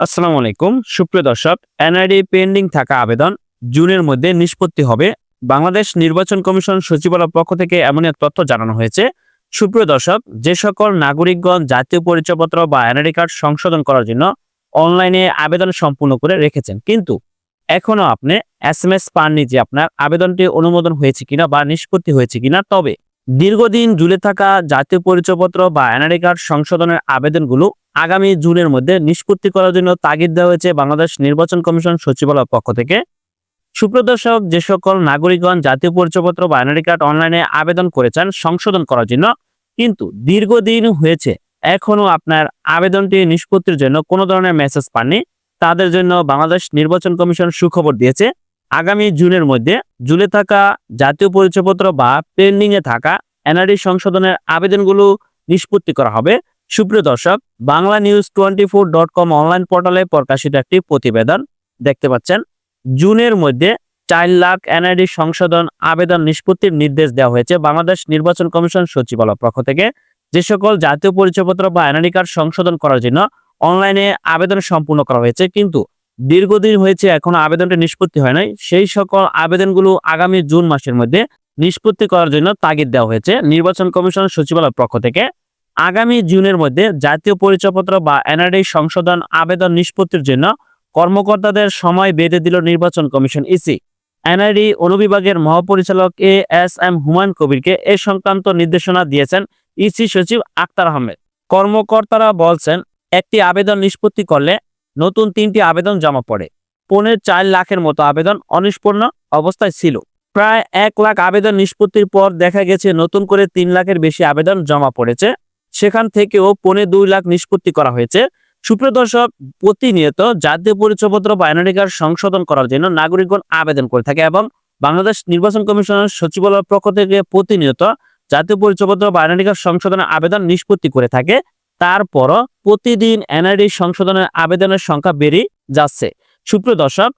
আসসালামু আলাইকুম। সুপ্রিয় দর্শক এনআইডি পেন্ডিং থাকা আবেদন জুনের মধ্যে নিষ্পত্তি হবে। বাংলাদেশ নির্বাচন কমিশন সচিবালয়ের পক্ষ থেকে এমন এক তথ্য জানানো হয়েছে। সুপ্রিয় দর্শক, যে সকল নাগরিকগণ জাতীয় পরিচয়পত্র বা এনআইডি কার্ড সংশোধন করার জন্য অনলাইনে আবেদন সম্পূর্ণ করে রেখেছেন। কিন্তু এখনও আপনি এস এম এস পাননি যে আপনার আবেদনটি অনুমোদন হয়েছে কিনা বা নিষ্পত্তি হয়েছে কিনা। তবে দীর্ঘদিন ঝুলে থাকা জাতীয় পরিচয়পত্র বা এনআরডি কার্ড সংশোধনের আবেদনগুলো আগামী জুনের মধ্যে নিষ্পত্তি করার জন্য তাগিদ দেওয়া হয়েছে বাংলাদেশ নির্বাচন কমিশন সচিবালয়ের পক্ষ থেকে। সুপ্রদর্শক যে সকল নাগরিকগণ জাতীয় পরিচয়পত্র বা এনআরডি কার্ড অনলাইনে আবেদন করেছেন, সংশোধন করার জন্য কিন্তু দীর্ঘদিন হয়েছে। এখনও আপনার আবেদনটি নিষ্পত্তির জন্য কোনো ধরনের মেসেজ পাননি। তাদের জন্য বাংলাদেশ নির্বাচন কমিশন সুখবর দিয়েছে। আগামী জুনের মধ্যে ঝুলে থাকা জাতীয় পরিচয়পত্র বা পেন্ডিং এ থাকা এনআরডি সংশোধনের আবেদনগুলো নিষ্পত্তি করা হবে। সুপ্রিয় দর্শক, Bangla news twenty four dot com online পোর্টালে প্রকাশিত একটি প্রতিবেদন দেখতে পাচ্ছেন। জুনের মধ্যে চার লাখ এনআইডি সংশোধন আবেদন নিষ্পত্তির নির্দেশ দেওয়া হয়েছে বাংলাদেশ নির্বাচন কমিশন সচিবালয় পক্ষ থেকে। যে সকল জাতীয় পরিচয়পত্র বা এনআইডি কার্ড সংশোধন করার জন্য অনলাইনে আবেদন সম্পূর্ণ করা হয়েছে, কিন্তু দীর্ঘদিন হয়েছে, এখনও আবেদনটা নিষ্পত্তি হয় নাই। সেই সকল আবেদনগুলো আগামী জুন মাসের মধ্যে নিষ্পত্তি করার জন্য তাগিদ দেওয়া হয়েছে। নির্বাচন কমিশন সচিবালয়ের পক্ষ থেকে আগামী জুনের মধ্যে জাতীয় পরিচয়পত্র বা এনআরডি সংশোধন আবেদন নিষ্পত্তির জন্য কর্মকর্তাদের সময় বেঁধে দিল নির্বাচন কমিশন ইসি। এনআইডি অনুবিভাগের মহাপরিচালক এ এস এম হুমায়ুন কবিরকে এ সংক্রান্ত নির্দেশনা দিয়েছেন ইসি সচিব আক্তার আহমেদ। কর্মকর্তারা বলছেন, একটি আবেদন নিষ্পত্তি করলে নতুন তিনটি আবেদন জমা পড়ে। পৌনে চার লাখের মতো আবেদন অনিষ্পন্ন অবস্থায় ছিল। প্রায় এক লাখ আবেদন নিষ্পত্তির পর দেখা গেছে নতুন করে তিন লাখের বেশি আবেদন জমা পড়েছে। সেখান থেকেও পৌনে দুই লাখ নিষ্পত্তি করা হয়েছে। সুপ্রিয় দর্শক, প্রতিনিয়ত জাতীয় পরিচয়পত্র বা কার্ড সংশোধন করার জন্য নাগরিকগণ আবেদন করে থাকে এবং বাংলাদেশ নির্বাচন কমিশনের সচিবালয়ের পক্ষ থেকে প্রতিনিয়ত জাতীয় পরিচয়পত্র বা কার্ড সংশোধনের আবেদন নিষ্পত্তি করে থাকে। তারপরও প্রতিদিন এনআইডি সংশোধনের আবেদনের সংখ্যা বেড়ে যাচ্ছে। সুপ্রিয় দর্শক,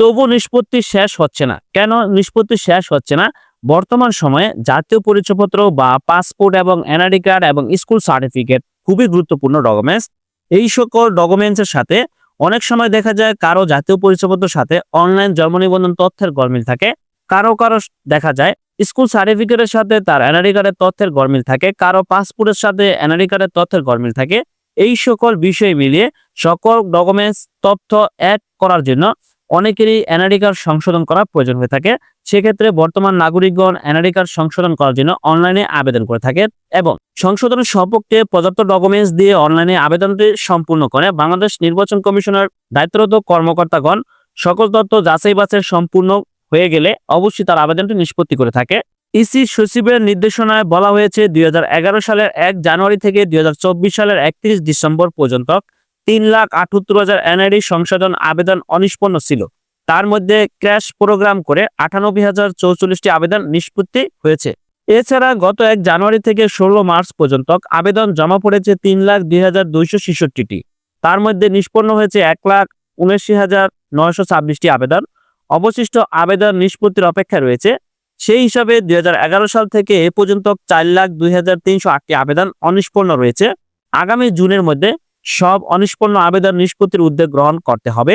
তবু নিষ্পত্তি শেষ হচ্ছে না। কেন নিষ্পত্তি শেষ হচ্ছে না? বর্তমান সময়ে জাতীয় পরিচয়পত্র বা পাসপোর্ট এবং এনআইডি কার্ড এবং স্কুল সার্টিফিকেট খুবই গুরুত্বপূর্ণ ডকুমেন্টস। এই সকল ডকুমেন্টসের সাথে অনেক সময় দেখা যায় কারও জাতীয় পরিচয়পত্রের সাথে অনলাইন জন্ম নিবন্ধন তথ্যের গরমিল থাকে। কারও কারও দেখা যায় স্কুল সার্টিফিকেটের সাথে তার এনআরডি কার্ডের তথ্যের গরমিল থাকে, কারও পাসপোর্টের সাথে এনআরডি কার্ডের তথ্যের গরমিল থাকে। এই সকল বিষয় মিলিয়ে সকল ডকুমেন্টস তথ্য অ্যাড করার জন্য অনেকেরই এনআরডি কার্ড সংশোধন করার প্রয়োজন হয়ে থাকে। সেক্ষেত্রে বর্তমান নাগরিকগণ এনআরডি কার্ড সংশোধন করার জন্য অনলাইনে আবেদন করে থাকে এবং সংশোধনের সপক্ষে পর্যাপ্ত ডকুমেন্টস দিয়ে অনলাইনে আবেদনটি সম্পূর্ণ করে। বাংলাদেশ নির্বাচন কমিশনের দায়িত্বরত কর্মকর্তাগণ সকল তথ্য যাচাই বাছাই সম্পূর্ণ হয়ে গেলে অবশ্যই তার আবেদনটি নিষ্পত্তি করে থাকে। ইসি সচিবের নির্দেশনায় বলা হয়েছে, দুই সালের এক জানুয়ারি থেকে দুই সালের একত্রিশ ডিসেম্বর পর্যন্ত তিন লাখ আটাত্তর হাজার এনআইডি সংশোধন আবেদন অনিষ্পন্ন ছিল। তার মধ্যে ক্র্যাশ প্রোগ্রাম করে আটানব্বই হাজার চৌচল্লিশটি আবেদন নিষ্পত্তি হয়েছে। এছাড়া গত এক জানুয়ারি থেকে ষোলো মার্চ পর্যন্ত আবেদন জমা পড়েছে তিন লাখ দুই হাজার দুইশো ছেষট্টিটি। তার মধ্যে নিষ্পন্ন হয়েছে এক লাখ উনআশি হাজার নয়শো ছাব্বিশটি আবেদন। অবশিষ্ট আবেদন নিষ্পত্তির অপেক্ষায় রয়েছে। সেই হিসাবে দুই হাজার এগারো সাল থেকে এ পর্যন্ত চার লাখ দুই আবেদন অনিষ্পন্ন রয়েছে। আগামী জুনের মধ্যে সব অনিষ্পন্ন আবেদন নিষ্পত্তির উদ্যোগ গ্রহণ করতে হবে।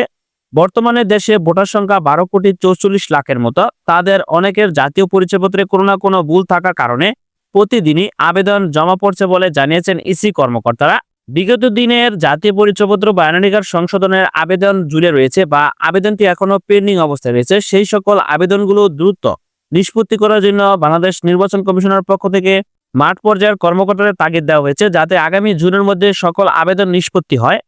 বর্তমানে দেশে ভোটার সংখ্যা বারো কোটি চৌচল্লিশ লাখের মতো। তাদের অনেকের জাতীয় পরিচয়পত্রে কোনো না কোনো ভুল থাকার কারণে প্রতিদিনই আবেদন জমা পড়ছে বলে জানিয়েছেন ইসি কর্মকর্তারা। বিগত দিনের জাতীয় পরিচয়পত্র বা এনআইডি সংশোধনের আবেদন জুড়ে রয়েছে বা আবেদনটি এখনও পেন্ডিং অবস্থায় রয়েছে। সেই সকল আবেদনগুলো দ্রুত নিষ্পত্তি করার জন্য বাংলাদেশ নির্বাচন কমিশনের পক্ষ থেকে মাঠ পর্যায়ের কর্মকর্তাদের তাগিদ দেওয়া হয়েছে যাতে আগামী জুনের মধ্যে সকল আবেদন নিষ্পত্তি হয়।